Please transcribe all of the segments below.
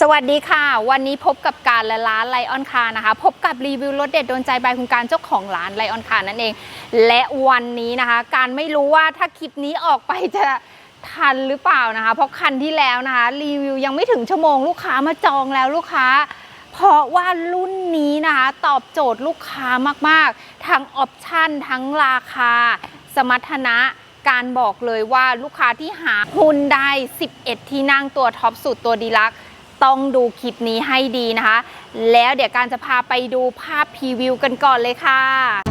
สวัสดีค่ะ วันนี้พบกับการและร้านไลออนคานะคะ พบกับรีวิวรถเด็ดโดนใจบายคุณการเจ้าของร้านไลออนคานั่นเอง และวันนี้นะคะ การไม่รู้ว่าถ้าคลิปนี้ออกไปจะทันหรือเปล่านะคะ เพราะคันที่แล้วนะคะ รีวิวยังไม่ถึงชั่วโมงลูกค้ามาจองแล้วลูกค้า เพราะว่ารุ่นนี้นะคะ ตอบโจทย์ลูกค้ามากๆ ทั้งออปชั่นทั้งราคา สมรรถนะการบอกเลยว่าลูกค้าที่หาหุ่นได้ 11 ที่นั่งตัวท็อปสุดตัวดีลักซ์ ต้องดูคลิปนี้ให้ดีนะคะ แล้วเดี๋ยวการจะพาไปดูภาพพรีวิวกันก่อนเลยค่ะ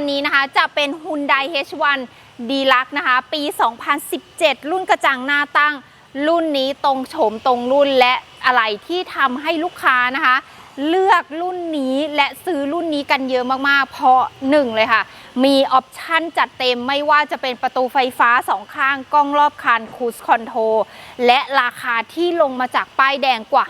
นนี้นะคะจะเป็น Hyundai H1 d e l u x e นะคะ ปี 2017 รุ่นกระจังหน้าตั้ง รุ่นนี้ตรงโฉมตรงรุ่นและอะไรที่ทำให้ลูกค้านะคะ เลือกรุ่นนี้และซื้อรุ่นนี้กันเยอะมากๆ เพราะหนึ่งเลยค่ะ มีออปชันจัดเต็มไม่ว่าจะเป็นประตูไฟฟ้าสองข้างกล้องรอบคันคูสคอนโทรและราคาที่ลงมาจากป้ายแดงกว่า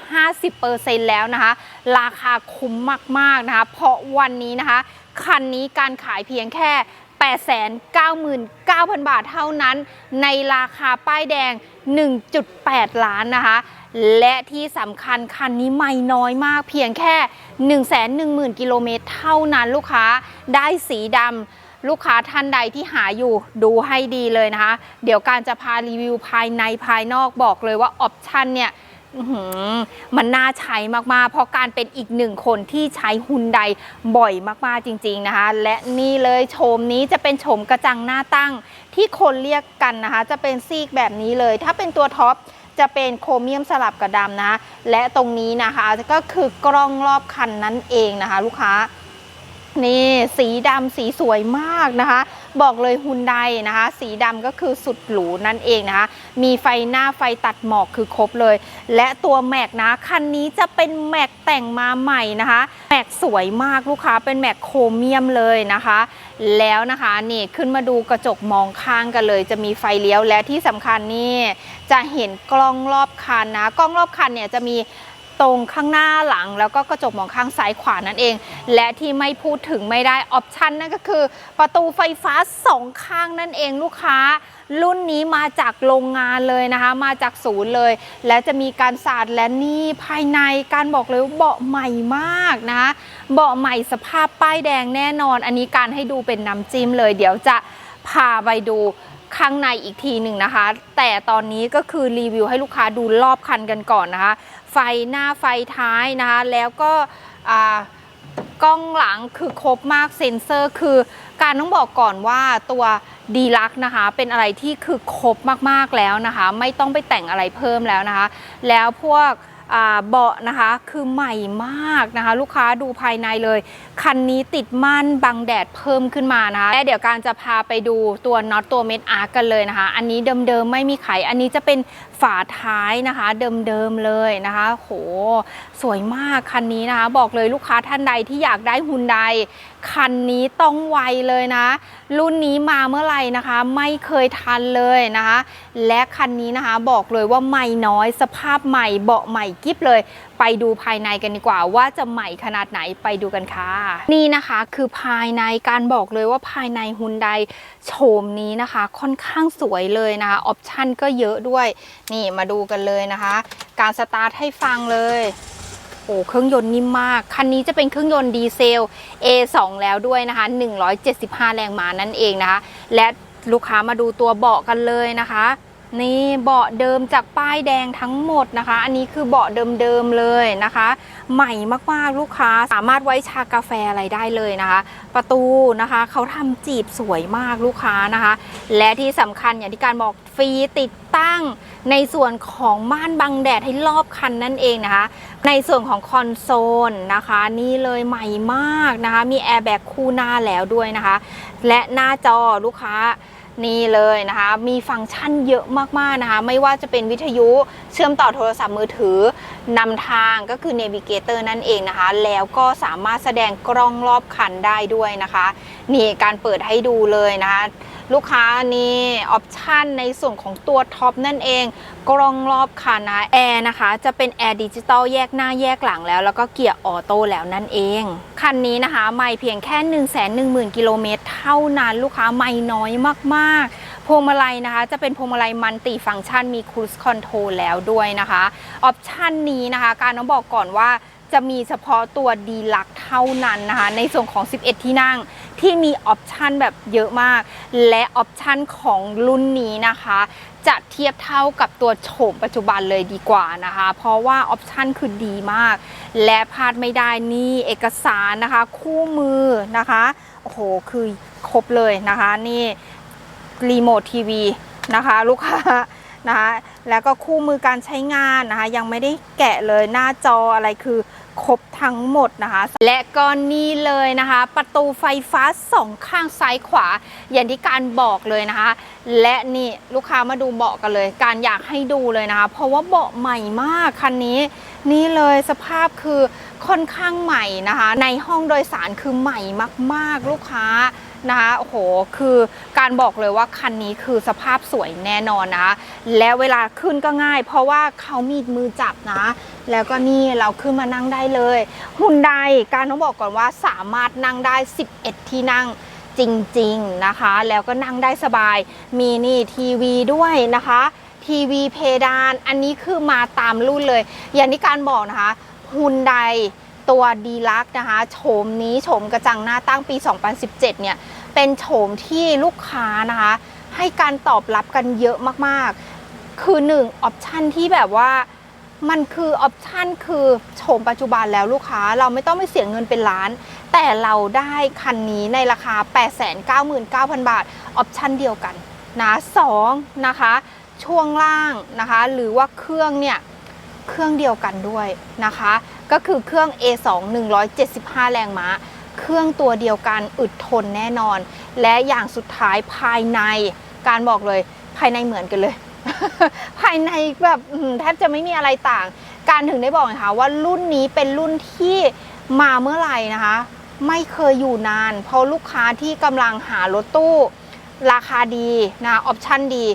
50%แล้วนะคะ ราคาคุ้มมากๆนะคะ เพราะวันนี้นะคะ คันนี้การขายเพียงแค่899,000 บาทเท่านั้น ในราคาป้ายแดง 1.8 ล้านนะคะ และที่สำคัญคันนี้ไม่น้อยมากเพียงแค่ 110,000 กิโลเมตรเท่านั้นลูกค้าได้สีดำลูกค้าท่านใดที่หาอยู่ดูให้ดีเลยนะคะ เดี๋ยวการจะพารีวิวภายในภายนอกบอกเลยว่าออปชันเนี่ยมันน่าใช้มากๆ เพราะการเป็นอีกหนึ่งคนที่ใช้ฮุนไดบ่อยมากๆจริง ๆนะคะ และนี่เลยโฉมนี้จะเป็นโฉมกระจังหน้าตั้ง ที่คนเรียกกันนะคะ จะเป็นซีกแบบนี้เลย ถ้าเป็นตัวท็อป จะเป็นโครเมียมสลับกับดำนะ และตรงนี้นะคะก็คือกล้องรอบคันนั่นเองนะคะ ลูกค้านี่สีดำสีสวยมากนะคะ บอกเลยฮุนไดนะคะ สีดำก็คือสุดหรูนั่นเองนะคะ มีไฟหน้าไฟตัดหมอกคือครบเลย และตัวแม็กนะคันนี้จะเป็นแม็กแต่งมาใหม่นะคะ แม็กสวยมากลูกค้าเป็นแม็กโครเมียมเลยนะคะ แล้วนะคะนี่ขึ้นมาดูกระจกมองข้างกันเลย จะมีไฟเลี้ยวและที่สำคัญนี่ จะเห็นกล้องรอบคันนะ กล้องรอบคันเนี่ยจะมีตรงข้างหน้าหลัง แล้วก็กระจกมองข้างซ้ายขวานั่นเอง และที่ไม่พูดถึงไม่ได้ออปชันนั่นก็คือ ประตูไฟฟ้าสองข้างนั่นเองลูกค้า รุ่นนี้มาจากโรงงานเลยนะคะ มาจากศูนย์เลย และจะมีการสาดและนี่ภายในการบอกเลยเบาะใหม่มากนะคะเบาะใหม่สภาพป้ายแดงแน่นอน อันนี้การให้ดูเป็นน้ำจิ้มเลย เดี๋ยวจะพาไปดู ข้างในอีกทีหนึ่งนะคะ แต่ตอนนี้ก็คือรีวิวให้ลูกค้าดูรอบคันกันก่อนนะคะ ไฟหน้าไฟท้ายนะคะ แล้วก็กล้องหลังคือครบมากเซ็นเซอร์ คือการต้องบอกก่อนว่าตัวดีลักนะคะ เป็นอะไรที่คือครบมากๆแล้วนะคะ ไม่ต้องไปแต่งอะไรเพิ่มแล้วนะคะ แล้วพวก เบาะนะคะคือใหม่มากนะคะ ลูกค้าดูภายในเลย คันนี้ติดม่านบังแดดเพิ่มขึ้นมานะคะและเดี๋ยวการจะพาไปดูตัวน็อตตัวเม็ดอาร์กันเลยนะคะ อันนี้เดิมๆไม่มีไข อันนี้จะเป็น ฝาท้ายนะคะ เดิมๆเลยนะคะโหสวยมากคันนี้นะคะ บอกเลยลูกค้าท่านใดที่อยากได้ฮุนไดคันนี้ต้องไวเลยนะ รุ่นนี้มาเมื่อไหร่นะคะ ไม่เคยทันเลยนะคะ และคันนี้นะคะบอกเลยว่าใหม่น้อยสภาพใหม่เบาะใหม่กิฟเลย ไปดูภายในกันดีกว่าว่าจะใหม่ขนาดไหนไปดูกันค่ะ นี่นะคะคือภายในการบอกเลยว่าภายในฮุนไดโฉมนี้นะคะ ค่อนข้างสวยเลยนะคะออปชั่นก็เยอะด้วย นี่มาดูกันเลยนะคะ การสตาร์ทให้ฟังเลยโอ้เครื่องยนต์นิ่มมาก คันนี้จะเป็นเครื่องยนต์ดีเซล A2 แล้วด้วยนะคะ 175 แรงม้านั่นเองนะคะ และลูกค้ามาดูตัวเบาะกันเลยนะคะ นี่เบาะเดิมจากป้ายแดงทั้งหมดนะคะ อันนี้คือเบาะเดิมๆเลยนะคะ ใหม่มากๆลูกค้าสามารถไว้ชากาแฟอะไรได้เลยนะคะ ประตูนะคะเขาทำจีบสวยมากลูกค้านะคะ และที่สำคัญอย่างที่การบอกฟรีติดตั้งในส่วนของม่านบังแดดให้รอบคันนั่นเองนะคะ ในส่วนของคอนโซลนะคะ นี่เลยใหม่มากนะคะ มีแอร์แบ็กคู่หน้าแล้วด้วยนะคะ และหน้าจอลูกค้า นี่เลยนะคะ มีฟังก์ชันเยอะมากๆนะคะ ไม่ว่าจะเป็นวิทยุเชื่อมต่อโทรศัพท์มือถือนำทางก็คือ Navigator นั่นเองนะคะ แล้วก็สามารถแสดงกล้องรอบคันได้ด้วยนะคะ นี่การเปิดให้ดูเลยนะคะ ลูกค้านี่ออปชันในส่วนของตัวท็อปนั่นเองกล้องรอบคันนะแอร์นะคะ จะเป็นแอร์ดิจิตอลแยกหน้าแยกหลังแล้ว แล้วก็เกียร์ออโต้แล้วนั่นเอง คันนี้นะคะไม่เพียงแค่ 1 1 0 0 0 0 กิโลเมตรเท่านั้นลูกค้าไม่น้อยมากๆ พวงมาลัยนะคะ จะเป็นพวงมาลัยมันติฟังก์ชันมีครู i คอนโทรลแล้วด้วยนะคะออปชันนี้นะคะ การต้องบอกก่อนว่าจะมีเฉพาะตัวดีลักเท่านั้นนะคะ ในส่วนของ 11 ที่นั่ง ที่มีออปชันแบบเยอะมาก และออปชันของรุ่นนี้นะคะ จะเทียบเท่ากับตัวโฉมปัจจุบันเลยดีกว่านะคะ เพราะว่าออปชันคือดีมาก และพลาดไม่ได้นี่เอกสารนะคะ คู่มือนะคะโอ้โหคือครบเลยนะคะนี่รีโมททีวีนะคะลูกค้านะคะแล้วก็คู่มือการใช้งานนะคะ ยังไม่ได้แกะเลยหน้าจออะไรคือ ครบทั้งหมดนะคะ และก็นี่เลยนะคะ ประตูไฟฟ้าสองข้างซ้ายขวา อย่างที่การบอกเลยนะคะ และนี่ลูกค้ามาดูเบาะกันเลย การอยากให้ดูเลยนะคะ เพราะว่าเบาะใหม่มากคันนี้ นี่เลยสภาพคือค่อนข้างใหม่นะคะ ในห้องโดยสารคือใหม่มาก ๆ ลูกค้า นะคะโอ้โหคือการบอกเลยว่าคันนี้คือสภาพสวยแน่นอนนะและเวลาขึ้นก็ง่าย เพราะว่าเขามีมือจับนะ แล้วก็นี่เราขึ้นมานั่งได้เลยหุ่นใดการต้องบอกก่อนว่าสามารถนั่งได้ 11 ที่นั่งจริงๆนะคะ แล้วก็นั่งได้สบายมีนี่ทีวีด้วยนะคะทีวีเพดานอันนี้คือมาตามรุ่นเลย อย่างที่การบอกนะคะฮุนได ตัวดีลักนะคะโฉมนี้โฉมกระจังหน้าตั้งปี 2017 เนี่ย เป็นโฉมที่ลูกค้านะคะ ให้การตอบรับกันเยอะมากๆ คือหนึ่งออปชันที่แบบว่ามันคือออปชันคือโฉมปัจจุบันแล้วลูกค้าเราไม่ต้องไปเสียเงินเป็นล้าน แต่เราได้คันนี้ในราคา 899,000 บาทออปชันเดียวกันนะสองนะคะ ช่วงล่างนะคะ หรือว่าเครื่องเนี่ย เครื่องเดียวกันด้วยนะคะ ก็คือเครื่อง A2 175 แรงม้า เครื่องตัวเดียวกันอึดทนแน่นอน และอย่างสุดท้ายภายในการบอกเลยภายในเหมือนกันเลย ภายในแบบแทบจะไม่มีอะไรต่าง การถึงได้บอกไงคะว่ารุ่นนี้เป็นรุ่นที่มาเมื่อไหร่นะคะ ไม่เคยอยู่นาน เพราะลูกค้าที่กำลังหารถตู้ ราคาดีนะออปชั่นดี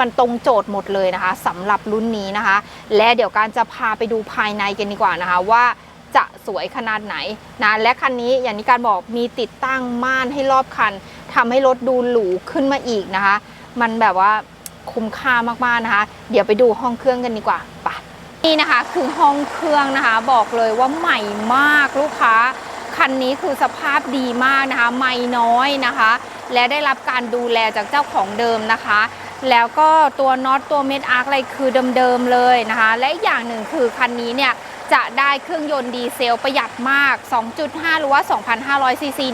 มันตรงโจทย์หมดเลยนะคะสำหรับรุ่นนี้นะคะ และเดี๋ยวการจะพาไปดูภายในกันดีกว่านะคะว่าจะสวยขนาดไหนนะและคันนี้อย่างที่การบอกมีติดตั้งม่านให้รอบคันทำให้รถดูหรูขึ้นมาอีกนะคะ มันแบบว่าคุ้มค่ามากๆนะคะ เดี๋ยวไปดูห้องเครื่องกันดีกว่าไปนี่นะคะคือห้องเครื่องนะคะ บอกเลยว่าใหม่มากลูกค้าคันนี้คือสภาพดีมากนะคะ ไม่น้อยนะคะ และได้รับการดูแลจากเจ้าของเดิมนะคะ แล้วก็ตัวน็อตตัวเม็ดอาร์คอะไรคือเดิมๆเลยนะคะ และอีกอย่างหนึ่งคือคันนี้เนี่ยจะได้เครื่องยนต์ดีเซลประหยัดมาก 2.5 หรือว่า 2,500 ซีซี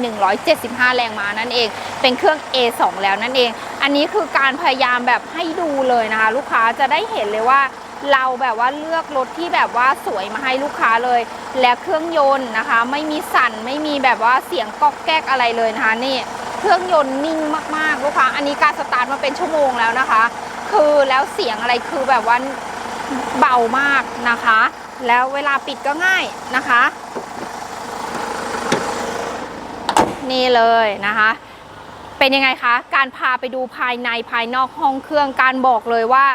175 แรงม้านั่นเอง เป็นเครื่อง A2 แล้วนั่นเอง อันนี้คือการพยายามแบบให้ดูเลยนะคะ ลูกค้าจะได้เห็นเลยว่าเราแบบว่าเลือกรถที่แบบว่าสวยมาให้ลูกค้าเลย และเครื่องยนต์นะคะ ไม่มีสั่นไม่มีแบบว่าเสียงก๊อกแก๊กอะไรเลยนะคะนี่ เครื่องยนต์นิ่งมากๆลูกค้า อันนี้การสตาร์ทมาเป็นชั่วโมงแล้วนะคะ คือแล้วเสียงอะไรคือแบบว่าเบามากนะคะ แล้วเวลาปิดก็ง่ายนะคะ นี่เลยนะคะเป็นยังไงคะ การพาไปดูภายในภายนอกห้องเครื่อง การบอกเลยว่า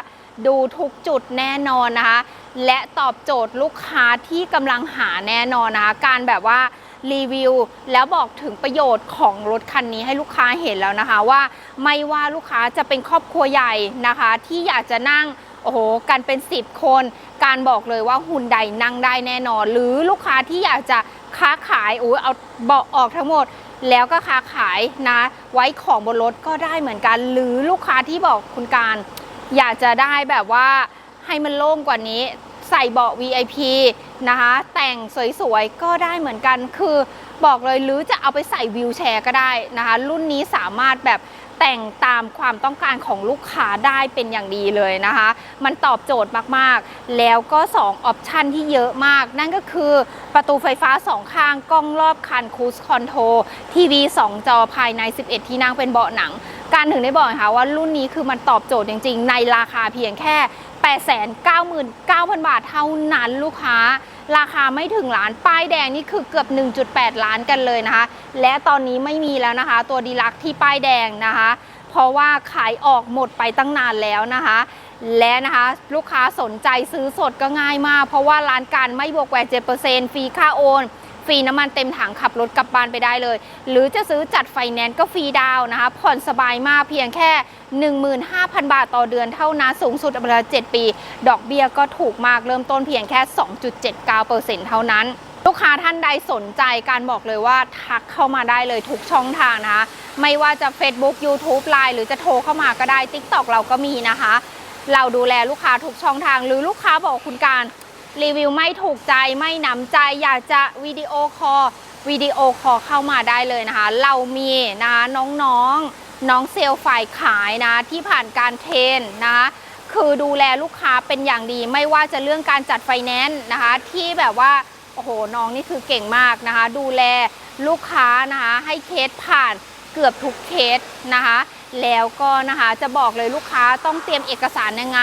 ดูทุกจุดแน่นอนนะคะ และตอบโจทย์ลูกค้าที่กำลังหาแน่นอนนะคะ การแบบว่า รีวิว แล้วบอกถึงประโยชน์ของรถคันนี้ให้ลูกค้าเห็นแล้วนะคะว่า ไม่ว่าลูกค้าจะเป็นครอบครัวใหญ่นะคะ ที่อยากจะนั่งโอ้โหกันเป็น 10 คน การบอกเลยว่าหุ่นใดนั่งได้แน่นอน หรือลูกค้าที่อยากจะค้าขายโอ้ยเอาเบาะออกทั้งหมด แล้วก็ค้าขายนะ ไว้ของบนรถก็ได้เหมือนกัน หรือลูกค้าที่บอกคุณการ อยากจะได้แบบว่าให้มันโล่งกว่านี้ ใส่เบาะ VIP นะคะ แต่งสวยๆ ก็ได้เหมือนกันคือบอกเลยหรือจะเอาไปใส่วิวแชร์ก็ได้นะคะ รุ่นนี้สามารถแบบแต่งตามความต้องการของลูกค้าได้เป็นอย่างดีเลยนะคะ มันตอบโจทย์มากๆ แล้วก็ 2 ออปชันที่เยอะมาก นั่นก็คือประตูไฟฟ้า 2 ข้างกล้องรอบคันคูสคอนโทรทีวี 2 จอภายใน 11 ที่นั่งเป็นเบาะหนัง การถึงได้บอกนะคะว่ารุ่นนี้คือมันตอบโจทย์จริงๆ ในราคาเพียงแค่ 9,000 บาทเท่านั้นลูกค้า ราคาไม่ถึงล้าน ป้ายแดงนี่คือเกือบ 1.8 ล้านกันเลยนะคะ และตอนนี้ไม่มีแล้วนะคะ ตัวดีลักที่ป้ายแดงนะคะ เพราะว่าขายออกหมดไปตั้งนานแล้วนะคะ และนะคะลูกค้าสนใจซื้อสดก็ง่ายมาก เพราะว่าร้านการไม่บวกแหวกเจ็ดเปอร์เซ็นต์ฟรีค่าโอน ฟรีน้ำมันเต็มถังขับรถกลับบ้านไปได้เลย หรือจะซื้อจัดไฟแนนซ์ก็ฟรีดาวนะคะ ผ่อนสบายมากเพียงแค่ 15,000 บาทต่อเดือนเท่านั้นสูงสุดเวลา7ปี ดอกเบี้ยก็ถูกมากเริ่มต้นเพียงแค่ 2.79%เท่านั้นลูกค้าท่านใดสนใจการบอกเลยว่าทักเข้ามาได้เลยทุกช่องทางนะคะ ไม่ว่าจะ Facebook YouTube Line หรือจะโทรเข้ามาก็ได้ TikTok เราก็มีนะคะ เราดูแลลูกค้าทุกช่องทาง หรือลูกค้าบอกคุณการ รีวิวไม่ถูกใจไม่หนำใจ อยากจะวิดีโอคอลวิดีโอคอลเข้ามาได้เลยนะคะ เรามีนะคะน้องๆน้องเซลล์ฝ่ายขายนะที่ผ่านการเทรนนะคะคือดูแลลูกค้าเป็นอย่างดี ไม่ว่าจะเรื่องการจัดไฟแนนซ์นะคะ ที่แบบว่าโอ้โหน้องนี่คือเก่งมากนะคะ ดูแลลูกค้านะคะให้เคสผ่านเกือบทุกเคสนะคะ แล้วก็นะคะจะบอกเลยลูกค้าต้องเตรียมเอกสารยังไง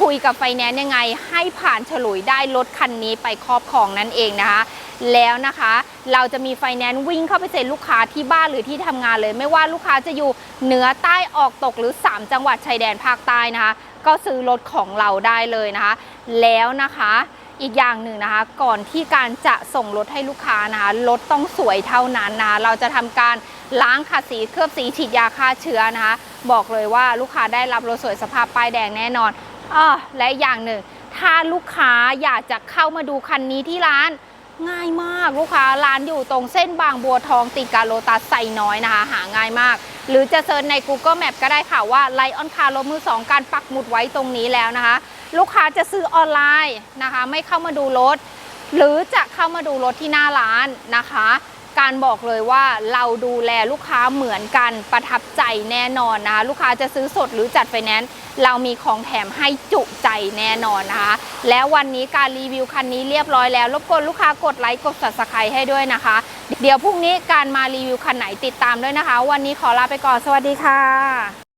คุยกับไฟแนนซ์ยังไง ให้ผ่านฉลุยได้รถคันนี้ไปครอบครองนั่นเองนะคะ แล้วนะคะเราจะมีไฟแนนซ์วิ่งเข้าไปเซ็นลูกค้าที่บ้านหรือที่ทำงานเลย ไม่ว่าลูกค้าจะอยู่เหนือใต้ออกตกหรือ 3 จังหวัดชายแดนภาคใต้นะคะ ก็ซื้อรถของเราได้เลยนะคะ แล้วนะคะอีกอย่างหนึ่งนะคะ ก่อนที่การจะส่งรถให้ลูกค้านะคะรถต้องสวยเท่านั้นนะคะเราจะทำการล้างขัดสีเคลือบสีฉีดยาฆ่าเชื้อนะคะ บอกเลยว่าลูกค้าได้รับรถสวยสภาพป้ายแดงแน่นอน ออและอย่างหนึ่ง ถ้าลูกค้าอยากจะเข้ามาดูคันนี้ที่ร้านง่ายมากลูกค้าร้านอยู่ตรงเส้นบางบัวทองติดกับโลตัสไซน้อยนะคะ หาง่ายมาก หรือจะเซิร์ชใน Google Map ก็ได้ค่ะว่าไลออนคาร์รถมือสองการปักหมุดไว้ตรงนี้แล้วนะคะ ลูกค้าจะซื้อออนไลน์นะคะ ไม่เข้ามาดูรถ หรือจะเข้ามาดูรถที่หน้าร้านนะคะ การบอกเลยว่าเราดูแลลูกค้าเหมือนกันประทับใจแน่นอนนะคะลูกค้าจะซื้อสดหรือจัดไฟแนนซ์เรามีของแถมให้จุใจแน่นอนนะคะ แล้ววันนี้การรีวิวคันนี้เรียบร้อยแล้ว รบกวนลูกค้ากดไลค์กด subscribe ให้ด้วยนะคะ เดี๋ยวพรุ่งนี้การมารีวิวคันไหนติดตามด้วยนะคะ วันนี้ขอลาไปก่อนสวัสดีค่ะ